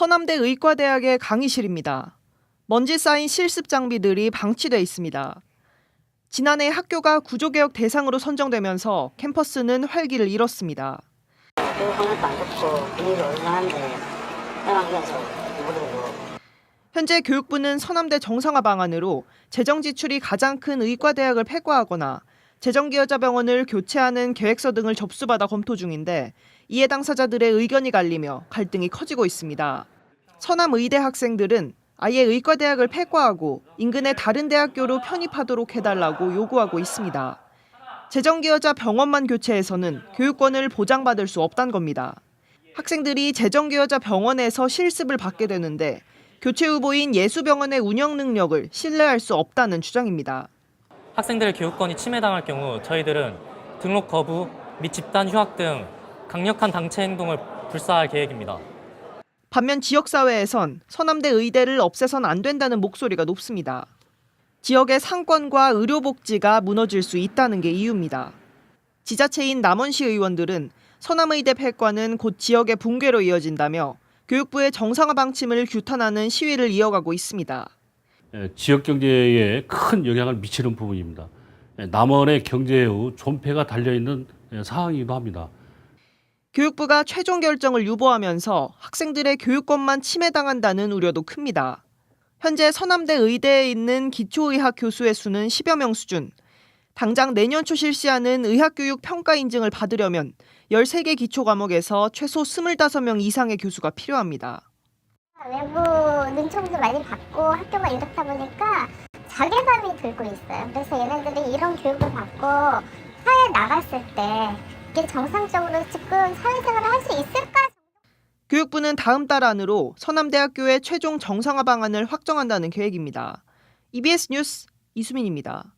서남대 의과대학의 강의실입니다. 먼지 쌓인 실습 장비들이 방치돼 있습니다. 지난해 학교가 구조개혁 대상으로 선정되면서 캠퍼스는 활기를 잃었습니다. 현재 교육부는 서남대 정상화 방안으로 재정 지출이 가장 큰 의과대학을 폐과하거나 재정기여자병원을 교체하는 계획서 등을 접수받아 검토 중인데 이해 당사자들의 의견이 갈리며 갈등이 커지고 있습니다. 서남 의대 학생들은 아예 의과대학을 폐과하고 인근의 다른 대학교로 편입하도록 해달라고 요구하고 있습니다. 재정기여자 병원만 교체해서는 교육권을 보장받을 수 없단 겁니다. 학생들이 재정기여자 병원에서 실습을 받게 되는데 교체 후보인 예수병원의 운영 능력을 신뢰할 수 없다는 주장입니다. 학생들의 교육권이 침해당할 경우 저희들은 등록 거부 및 집단 휴학 등 강력한 당체 행동을 불사할 계획입니다. 반면 지역사회에선 서남대 의대를 없애선 안 된다는 목소리가 높습니다. 지역의 상권과 의료복지가 무너질 수 있다는 게 이유입니다. 지자체인 남원시 의원들은 서남의대 폐과는 곧 지역의 붕괴로 이어진다며 교육부의 정상화 방침을 규탄하는 시위를 이어가고 있습니다. 예, 지역 경제에 큰 영향을 미치는 부분입니다. 예, 남원의 경제의 존폐가 달려 있는 예, 사항이기도 합니다. 교육부가 최종 결정을 유보하면서 학생들의 교육권만 침해당한다는 우려도 큽니다. 현재 서남대 의대에 있는 기초의학 교수의 수는 10여 명 수준. 당장 내년 초 실시하는 의학교육 평가 인증을 받으려면 13개 기초 과목에서 최소 25명 이상의 교수가 필요합니다. 외부 능청도 많이 받고 학교가 이렇다 보니까 자괴감이 들고 있어요. 그래서 얘네들이 이런 교육을 받고 사회에 나갔을 때 이게 정상적으로 지금 사회생활을 할 수 있을까? 교육부는 다음 달 안으로 서남대학교의 최종 정상화 방안을 확정한다는 계획입니다. EBS 뉴스 이수민입니다.